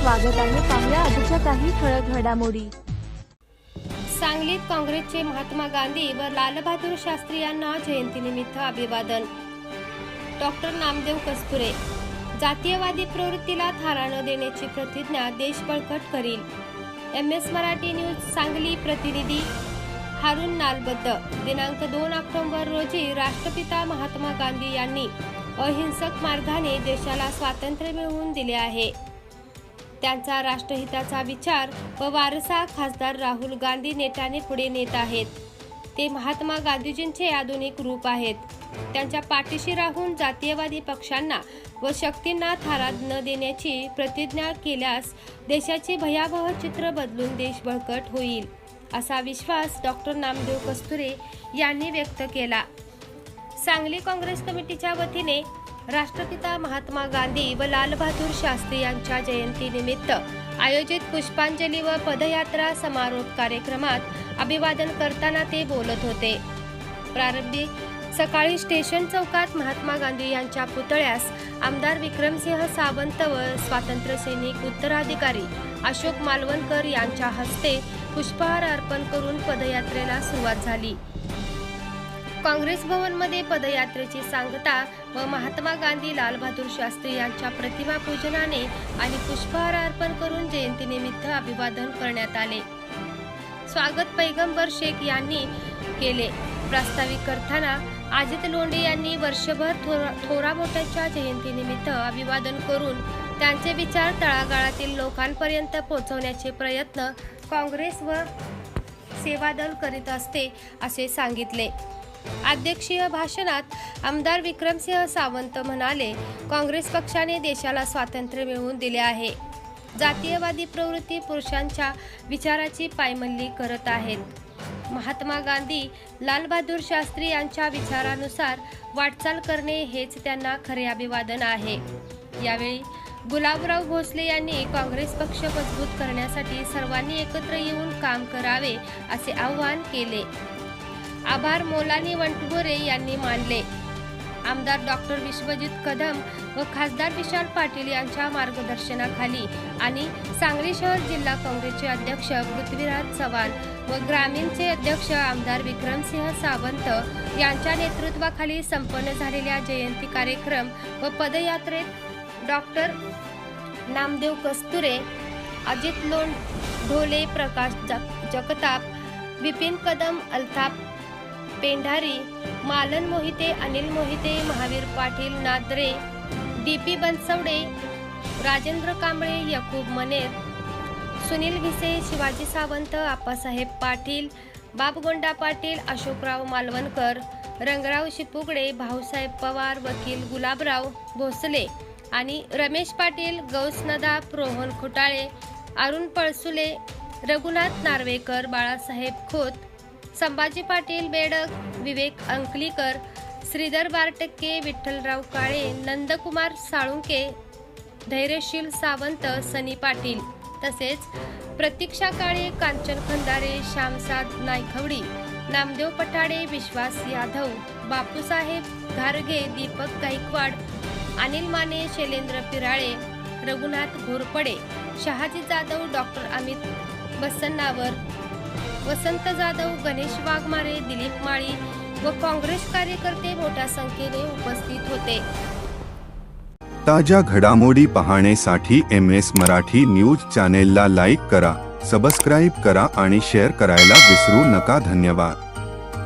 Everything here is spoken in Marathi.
स्वागत आहे. पाहुया आजच्या काही ठळक घडामोडी. सांगलीत काँग्रेसचे महात्मा गांधी व लालबहादूर शास्त्री यांना जयंतीनिमित्त अभिवादन. डॉक्टर नामदेव कस्तुरे जातीयवादी प्रवृत्तीला थारा न देण्याची प्रतिज्ञा देश बळकट करील. M S Marathi news Sangli प्रतिनिधी हारून नालबद्ध दिनांक दोन ऑक्टोबर रोजी राष्ट्रपिता महात्मा गांधी यांनी अहिंसक मार्गाने देशाला स्वातंत्र्य मिळवून दिले आहे. त्यांचा राष्ट्रहिताचा विचार व वारसा खासदार राहुल गांधी नेटाने पुढे नेत आहेत. ते महात्मा गांधीजींचे आधुनिक रूप आहेत. त्यांच्या पाठीशी राहून जातीयवादी पक्षांना व शक्तींना थारा न देण्याची प्रतिज्ञा केल्यास देशाचे भयावह चित्र बदलून देश बळकट होईल असा विश्वास डॉक्टर नामदेव कस्तुरे यांनी व्यक्त केला. सांगली काँग्रेस कमिटीच्या वतीने राष्ट्रपिता महात्मा गांधी व लालबहादूर शास्त्री यांच्या जयंतीनिमित्त आयोजित पुष्पांजली व पदयात्रा समारोप कार्यक्रमात अभिवादन करताना ते बोलत होते. प्रारंभी सकाळी स्टेशन चौकात महात्मा गांधी यांच्या पुतळ्यास आमदार विक्रमसिंह सावंत व स्वातंत्र्य सैनिक उत्तराधिकारी अशोक मालवणकर यांच्या हस्ते पुष्पहार अर्पण करून पदयात्रेला सुरुवात झाली. काँग्रेस भवनमध्ये पदयात्रेची सांगता व महात्मा गांधी लालबहादूर शास्त्री यांच्या प्रतिमा पूजनाने आणि पुष्पहार अर्पण करून जयंतीनिमित्त अभिवादन करण्यात आले. स्वागत पैगंबर शेख यांनी केले. प्रास्ताविक करताना अजित लोंढे यांनी वर्षभर थोरा थोरा मोठ्याच्या जयंतीनिमित्त अभिवादन करून त्यांचे विचार तळागाळातील लोकांपर्यंत पोहोचवण्याचे प्रयत्न काँग्रेस व सेवादल करीत असते असे सांगितले. अध्यक्षीय भाषणात आमदार विक्रमसिंह सावंत म्हणाले काँग्रेस पक्षाने देशाला स्वातंत्र्य मिळवून दिले आहे. जातीयवादी प्रवृत्ती पुरुषांच्या विचाराची पायमल्ली करत आहेत. महात्मा गांधी लालबहादूर शास्त्री यांच्या विचारानुसार वाटचाल करणे हेच त्यांना खरे अभिवादन आहे. यावेळी गुलाबराव भोसले यांनी काँग्रेस पक्ष मजबूत करण्यासाठी सर्वांनी एकत्र येऊन काम करावे असे आवाहन केले. आभार मोलानी वंटगोरे यांनी मानले. आमदार डॉक्टर विश्वजित कदम व खासदार विशाल पाटील यांच्या मार्गदर्शनाखाली आणि सांगली शहर जिल्हा काँग्रेसचे अध्यक्ष पृथ्वीराज चव्हाण व ग्रामीणचे अध्यक्ष आमदार विक्रमसिंह सावंत यांच्या नेतृत्वाखाली संपन्न झालेल्या जयंती कार्यक्रम व पदयात्रेत डॉक्टर नामदेव कस्तुरे अजित लोण ढोले प्रकाश जग- जगताप विपिन कदम अल्ताप पेंढारी मालन मोहिते अनिल मोहिते महावीर पाटील नादरे डी पी बनसवडे राजेंद्र कांबळे यकूब मनेर सुनील भिसे शिवाजी सावंत आप्पासाहेब पाटील बाबगोंडा पाटील अशोकराव मालवणकर रंगराव शिपुगडे भाऊसाहेब पवार वकील गुलाबराव भोसले आणि रमेश पाटील गौसनदा रोहन खुटाळे अरुण पळसुले रघुनाथ नार्वेकर बाळासाहेब खोत संभाजी पाटील बेडक विवेक अंकलीकर श्रीधर बारटक्के विठ्ठलराव काळे नंदकुमार साळुंके धैर्यशील सावंत सनी पाटील. तसेच प्रतीक्षा काळे कांचन खंदारे श्यामसाद नायखवडी नामदेव पठाडे विश्वास यादव बापूसाहेब घारगे दीपक गायकवाड अनिल माने शैलेंद्र पिराळे रघुनाथ घोरपडे शहाजी जाधव डॉक्टर अमित बसन्नावर वसंत जाधव गणेश वाघमारे दिलीप माळी व काँग्रेस कार्यकर्ते मोठ्या संख्येने उपस्थित होते. ताज्या घडामोडी पाहण्यासाठी एम एस मराठी न्यूज चॅनेलला लाईक करा सबस्क्राईब करा आणि शेअर करायला विसरू नका. धन्यवाद.